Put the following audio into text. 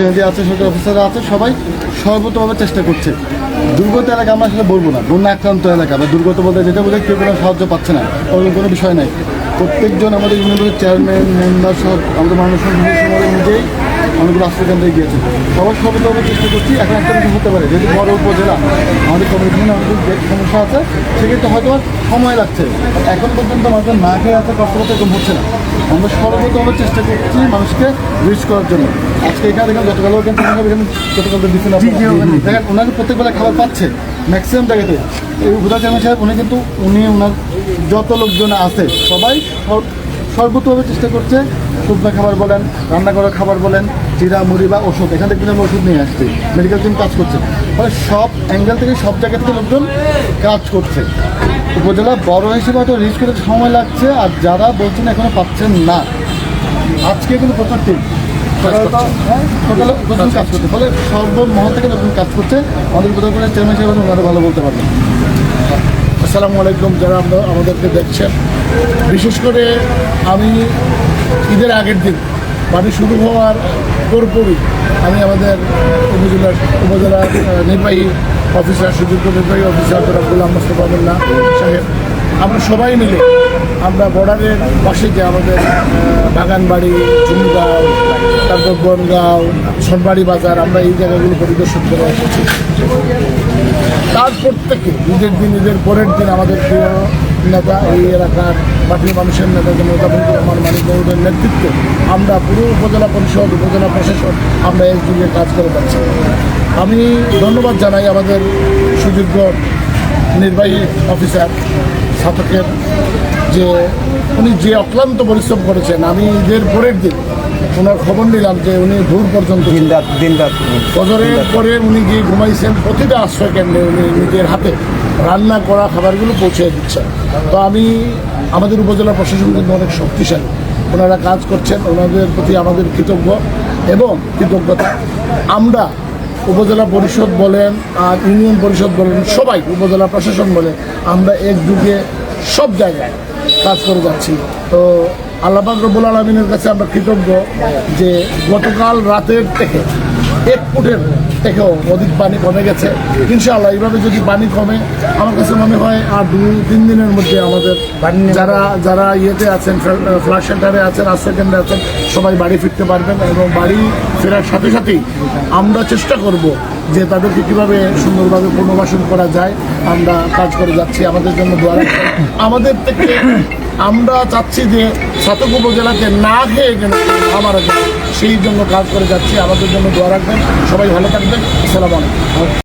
প্রতিনিধি আছে সরকারি অফিসাররা আছে, সবাই সর্বতভাবে চেষ্টা করছে। দুর্গত এলাকা আমরা আসলে বলব না। বন্যা আক্রান্ত এলাকা বা দুর্গত বলতে যেটা বোঝায়, কেউ কোনো সাহায্য পাচ্ছে না। ওরকম কোনো বিষয় নাই। প্রত্যেকজন আমাদের ইউনিয়নের চেয়ারম্যান মেম্বার সব আমাদের মানুষের মানুষ অনুযায়ী অনেকগুলো আশ্রয়কেন্দ্রে গিয়েছে। সবার সর্বতভাবে চেষ্টা করছি, এখন একটা বিষয় হতে পারে। যেহেতু বড় উপজেলা, আমাদের আমাদের যে সমস্যা আছে, সেক্ষেত্রে হয়তো সময় লাগছে। এখন পর্যন্ত আমাদের না খেয়ে আছে কষ্ট করতে এরকম হচ্ছে না। আমরা সর্বতভাবে চেষ্টা করছি মানুষকে রিচ করার জন্য। আজকে এখানে দেখেন গতকালও কিন্তু গতকাল দিচ্ছেন দেখেন ওনাকে প্রত্যেকবেলা খাবার পাচ্ছে। ম্যাক্সিমাম জায়গাতে এই হুদা চেয়ারম্যান সাহেব উনি কিন্তু উনি ওনার যত লোকজন আছে সবাই সর- সর্বতভাবে চেষ্টা করছে শুকনো খাবার বলেন রান্না করা খাবার বলেন চিরা মুড়ি বা ওষুধ। এখান থেকে কিন্তু আমরা ওষুধ নিয়ে আসছি। মেডিকেল টিম কাজ করছে। ফলে সব অ্যাঙ্গেল থেকে সব জায়গা থেকে লোকজন কাজ করছে। উপজেলা বড় হিসেবে হয়তো রিচ করতে সময় লাগছে আর যারা বলছেন এখনও পাচ্ছেন না। আজকে কিন্তু প্রচুর টিম কাজ করছে। ফলে সর্বমহল থেকে লোকজন কাজ করছে। আমাদের উপজেলা চেয়ারম্যান সাহেব ওনারা ভালো বলতে পারবেন। আসসালামু আলাইকুম যারা আমরা আমাদেরকে দেখছেন। বিশেষ করে আমি ঈদের আগের দিন। পানি শুরু হওয়ার পরপরই আমি আমাদের উপজেলার উপজেলার নির্বাহী অফিসার, সুযোগ্য নির্বাহী অফিসার জনাব গোলাম মোস্তফা মোল্লা সাহেব। আমরা সবাই মিলে আমরা বর্ডারের পাশে যে আমাদের বাগানবাড়ি চুনগাঁও তারপর বনগাঁও সনবাড়ি বাজার, আমরা এই জায়গাগুলো পরিদর্শন করে এসেছি। তারপর থেকে ঈদের দিন, ঈদের পরের দিন আমাদের প্রিয় নেতা এই এলাকার বাকি মানুষের নেতা যেমন মুজাফর রহমান মানিক বাবুদের নেতৃত্বে আমরা পুরো উপজেলা পরিষদ উপজেলা প্রশাসন আমরা একযোগে কাজ করে যাচ্ছি। আমি ধন্যবাদ জানাই আমাদের সুযোগ্য নির্বাহী অফিসার শাসকের যে উনি যে অক্লান্ত পরিশ্রম করেছেন আমি ঈদের পরের দিন ওনার খবর নিলাম যে উনি ভোর পর্যন্ত দিন রাত দিন রাত পরে উনি গিয়ে ঘুমাইছেন প্রতিটা আশ্রয় কেন্দ্রে উনি নিজের হাতে রান্না করা খাবারগুলো পৌঁছে দিচ্ছেন। তো আমি আমাদের উপজেলা প্রশাসন কিন্তু অনেক শক্তিশালী। ওনারা কাজ করছেন, ওনাদের প্রতি আমাদের কৃতজ্ঞ এবং কৃতজ্ঞতা। আমরা উপজেলা পরিষদ বলেন আর ইউনিয়ন পরিষদ বলেন, সবাই উপজেলা প্রশাসন বলেন, আমরা এক একযুগে সব জায়গায় কাজ করে যাচ্ছি। তো আল্লাপাক রব্বুল আলমিনের কাছে আমরা কৃতজ্ঞ যে গতকাল রাতের থেকে এক ফুটের থেকেও অধিক পানি কমে গেছে। ইনশাআল্লাহ এইভাবে যদি পানি কমে আমার কাছে মনে হয় আর দু তিন দিনের মধ্যে আমাদের যারা যারা ইয়েতে আছেন ফ্লাশ সেন্টারে আছেন আশ্রয় কেন্দ্রে আছেন সবাই বাড়ি ফিরতে পারবেন এবং বাড়ি ফেরার সাথে সাথেই আমরা চেষ্টা করব যে তাদেরকে কীভাবে সুন্দরভাবে পুনর্বাসন করা যায়। আমরা কাজ করে যাচ্ছি। আমাদের জন্য দোয়া আমাদের থেকে আমরা চাচ্ছি যে সাতক উপজেলাতে না খেয়ে যেন আমার সেই জন্য কাজ করে যাচ্ছি। আমাদের জন্য দোয়া রাখবেন। সবাই ভালো থাকবেন। আসসালামু আলাইকুম।